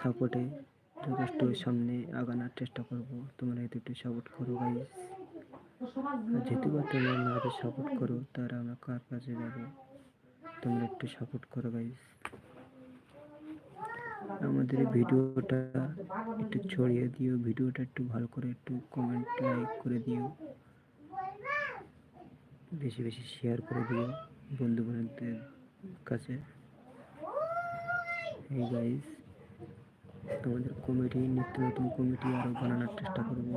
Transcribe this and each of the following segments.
সাপোর্টে যথেষ্ট সামনে আগানোর চেষ্টা করব। তোমরা এতে একটু সাপোর্ট করো গাইস যেহেতু বা তোমরা আমাদের সাপোর্ট করো তারা আমরা কার কাছে যাব? তোমরা একটু সাপোর্ট করো গাইস আমাদের ভিডিওটা একটু ছড়িয়ে দিও, ভিডিওটা একটু ভালো করে একটু কমেন্ট লাইক করে দিও। বেশি বেশি শেয়ার করে দিও বন্ধু বান্ধবদের কাছে। এই গাইস আমাদের কমিটি নিত্য নতুন কমিটি আরও বানানোর চেষ্টা করব।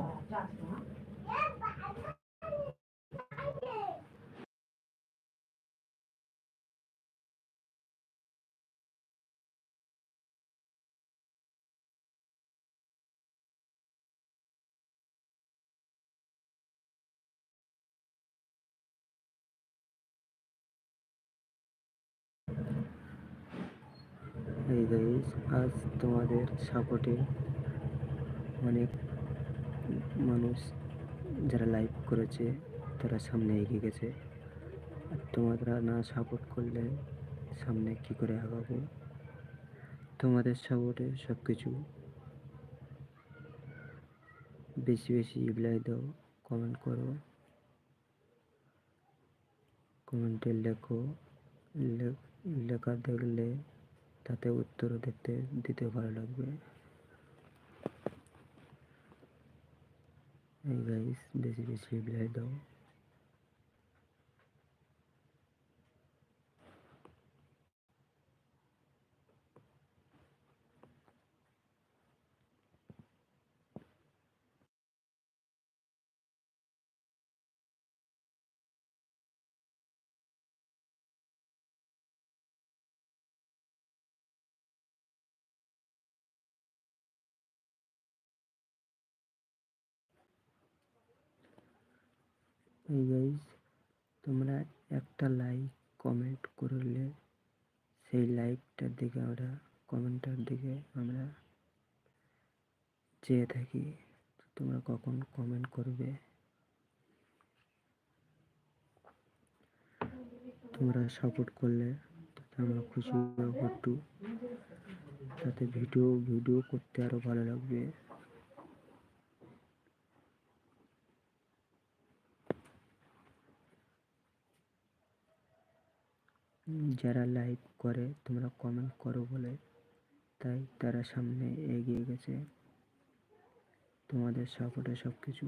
এই গাইস, আজ তোমাদের সাপোর্টে অনেক মানুষ যারা লাইভ করেছে, তারা সামনে এগিয়ে গেছে। আর তোমরা না সাপোর্ট করলে সামনে কি করে আগাবো? তোমাদের সাপোর্টে সব কিছু বেশি বেশি রিপ্লাই দাও কমেন্ট করো। কমেন্টে লেখো লেখা দেখলে তাতে উত্তরও দেখতে দিতে ভালো লাগবে। এই গাইস বেশি বেশি রিপ্লাই দাও এই গাইজ তোমরা একটা লাইক কমেন্ট করলে সেই লাইকটার দিকে আমরা কমেন্টটার দিকে আমরা চেয়ে থাকি। তোমরা কখন কমেন্ট করবে? তোমরা সাপোর্ট করলে তাতে আমরা খুশি হব একটু। তাতে ভিডিও ভিডিও করতে আরও ভালো লাগবে। যারা লাইভ করে, তোমরা কমেন্ট করো বলে। তাই তারা সামনে এগিয়ে গেছে। তোমাদের সাপোর্টে সব কিছু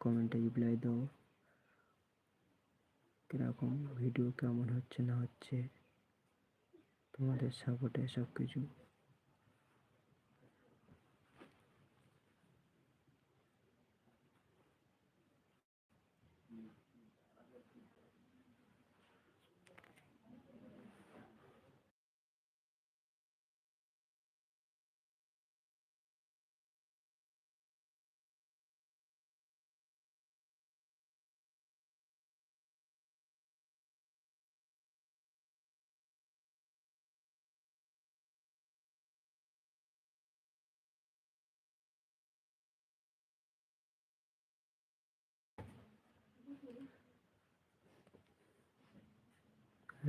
কমেন্টে রিপ্লাই দাও। কীরকম ভিডিও কেমন হচ্ছে না হচ্ছে, তোমাদের সাপোর্টে সব কিছু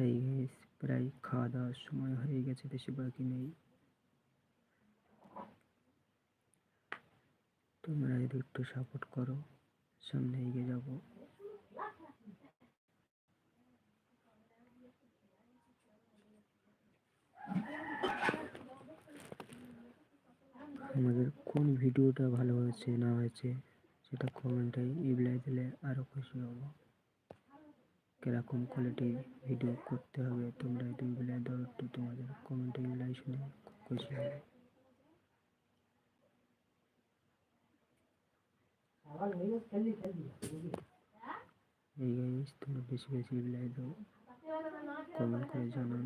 এই প্রায় খাওয়া দাওয়ার সময় হয়ে গেছে, বেশি বাকি নেই। তোমরা যদি একটু সাপোর্ট করো, সামনে এগিয়ে যাব। আমাদের কোন ভিডিওটা ভালো হয়েছে, না হয়েছে, সেটা কমেন্টে ইবলাই দিলে আরও খুশি হব। কীরকম কোয়ালিটির ভিডিও করতে হবে, তোমরা একটু বলে দাও একটু তোমাদের কমেন্টে ইবলাই শুনে খুব খুশি হবে। এই গাইজ তোমরা বেশি বেশি ইবলাই দাও কমেন্ট করে জানান।